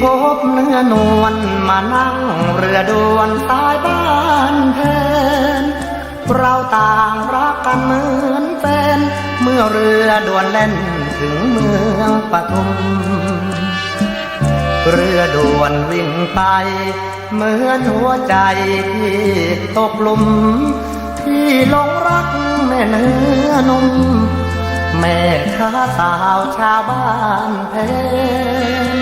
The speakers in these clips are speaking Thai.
พบเนื้อนวลมานั่งเรือด่วนสายบ้านแทนเราต่างรักกันเหมือนแฟนเมื่อเรือด่วนเล่นถึงเมืองปทุม เรือด่วนวิ่งไป เหมือนหัวใจที่ตกหลุมที่หลงรักแม่เนื้อนมแม่ค้าสาวชาวบ้านแพง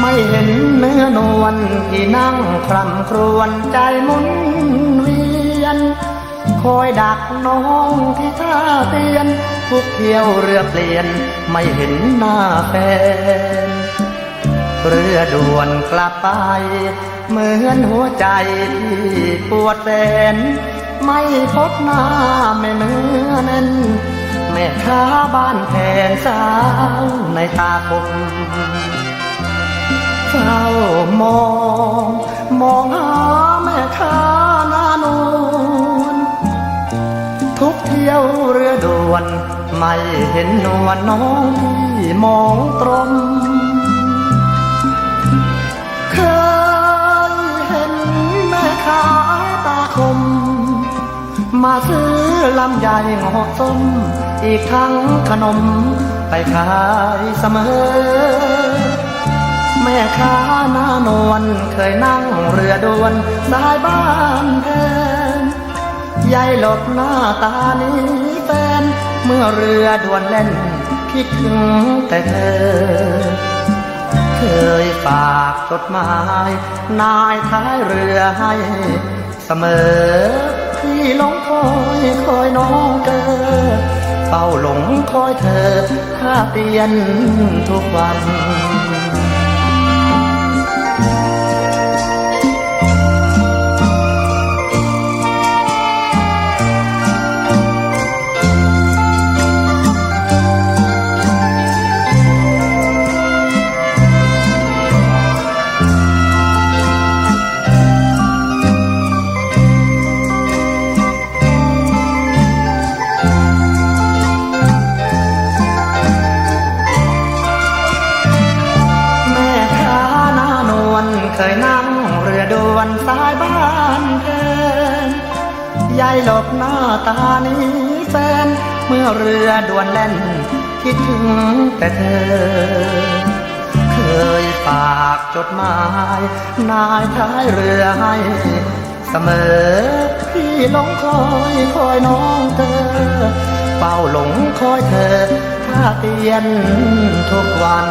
ไม่เห็นเนื้อนวลที่นั่งคลำครวญใจหมุนเวียน คอยดักน้องที่ท่าเตียนทุกเที่ยวเรือเปลี่ยนไม่เห็นหน้าแฟน เรือด่วนกลับไป เหมือนหัวใจที่ปวดแสน ไม่พบหน้าแม่เนื้อแน่นแม่ค้าบ้านแทนสาวในตาคม เฝ้ามอง มองหาแม่ค้าหน้านวลทุกเที่ยวเรือด่วน ไม่เห็นนวลน้องที่มองตรงเคยเห็นแม่ค้าตาคม มาซื้อลำไยงอกส้ม อีกทั้งขนมไปขายเสมอ แม่ค้าหน้านวลเคยนั่งเรือด่วนสายบ้านแทนยายหลบหน้าตานี้แฟนเมื่อเรือด่วนเล่นคิดถึงแต่เธอ เคยฝากจดหมาย นายท้ายเรือให้เสมอที่หลงคอยคอยน้องเจอเฝ้าหลงคอยเธอถ้าเปลี่ยนทุกวัน ยนั่งเรือด่วนสายบ้านแทนยายหลบหน้าตานี้แฟน เมื่อเรือด่วนแล่น คิดถึงแต่เธอเคยฝากจดหมาย นายท้ายเรือให้ เสมอ พี่หลงคอยคอยน้องเธอ เฝ้าหลงคอยเธอถ้าเตียนทุกวัน